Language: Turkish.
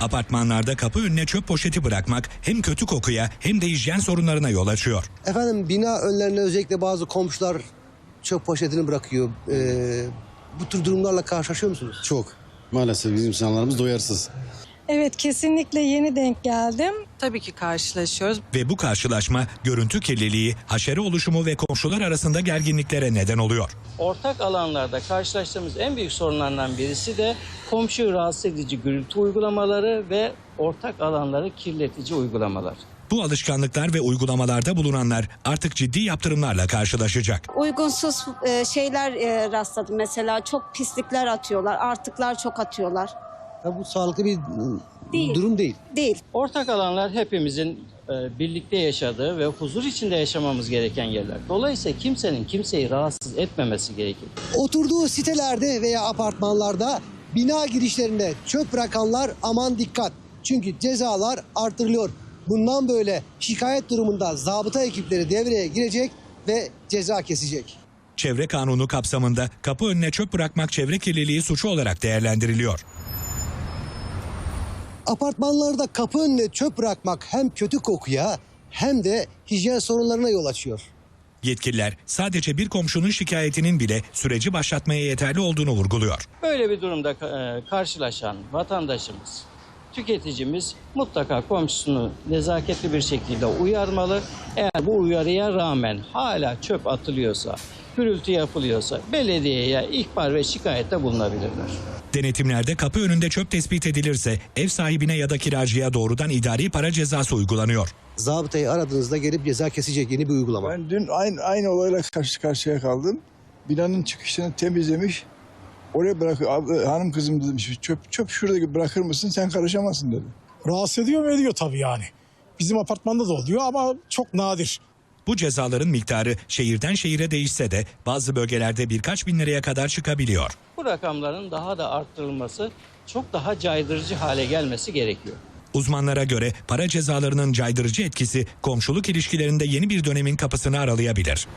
Apartmanlarda kapı önüne çöp poşeti bırakmak hem kötü kokuya hem de hijyen sorunlarına yol açıyor. Efendim bina önlerine özellikle bazı komşular çöp poşetini bırakıyor. Ee, bu tür durumlarla karşılaşıyor musunuz? Çok. Maalesef bizim insanlarımız doyarsız. Evet kesinlikle yeni denk geldim. Tabii ki karşılaşıyoruz. Ve bu karşılaşma görüntü kirliliği, haşere oluşumu ve komşular arasında gerginliklere neden oluyor. Ortak alanlarda karşılaştığımız en büyük sorunlardan birisi de komşuyu rahatsız edici gürültü uygulamaları ve ortak alanları kirletici uygulamalar. Bu alışkanlıklar ve uygulamalarda bulunanlar artık ciddi yaptırımlarla karşılaşacak. uygunsuz e, şeyler e, rastladım. Mesela çok pislikler atıyorlar, artıklar çok atıyorlar. Ya bu sağlıklı bir Değil. durum değil. Değil. Ortak alanlar hepimizin e, birlikte yaşadığı ve huzur içinde yaşamamız gereken yerler. Dolayısıyla kimsenin kimseyi rahatsız etmemesi gerekir. Oturduğu sitelerde veya apartmanlarda bina girişlerinde çöp bırakanlar aman dikkat. Çünkü cezalar artırılıyor. Bundan böyle şikayet durumunda zabıta ekipleri devreye girecek ve ceza kesecek. Çevre kanunu kapsamında kapı önüne çöp bırakmak çevre kirliliği suçu olarak değerlendiriliyor. Apartmanlarda kapı önüne çöp bırakmak hem kötü kokuya hem de hijyen sorunlarına yol açıyor. Yetkililer sadece bir komşunun şikayetinin bile süreci başlatmaya yeterli olduğunu vurguluyor. Böyle bir durumda e, karşılaşan vatandaşımız, tüketicimiz mutlaka komşusunu nezaketli bir şekilde uyarmalı. Eğer bu uyarıya rağmen hala çöp atılıyorsa, gürültü yapılıyorsa belediyeye ihbar ve şikayette bulunabilirler. Denetimlerde kapı önünde çöp tespit edilirse ev sahibine ya da kiracıya doğrudan idari para cezası uygulanıyor. Zabıtayı aradığınızda gelip ceza kesecek yeni bir uygulama. Ben dün aynı aynı olayla karşı karşıya kaldım. Binanın çıkışını temizlemiş. Oraya bırak abi, hanım kızım demiş çöp çöp şurada bırakır mısın sen karışamazsın dedi. Rahatsız ediyor mu ediyor tabii yani. Bizim apartmanda da oluyor ama çok nadir. Bu cezaların miktarı şehirden şehire değişse de bazı bölgelerde birkaç bin liraya kadar çıkabiliyor. Bu rakamların daha da arttırılması, çok daha caydırıcı hale gelmesi gerekiyor. Uzmanlara göre para cezalarının caydırıcı etkisi komşuluk ilişkilerinde yeni bir dönemin kapısını aralayabilir.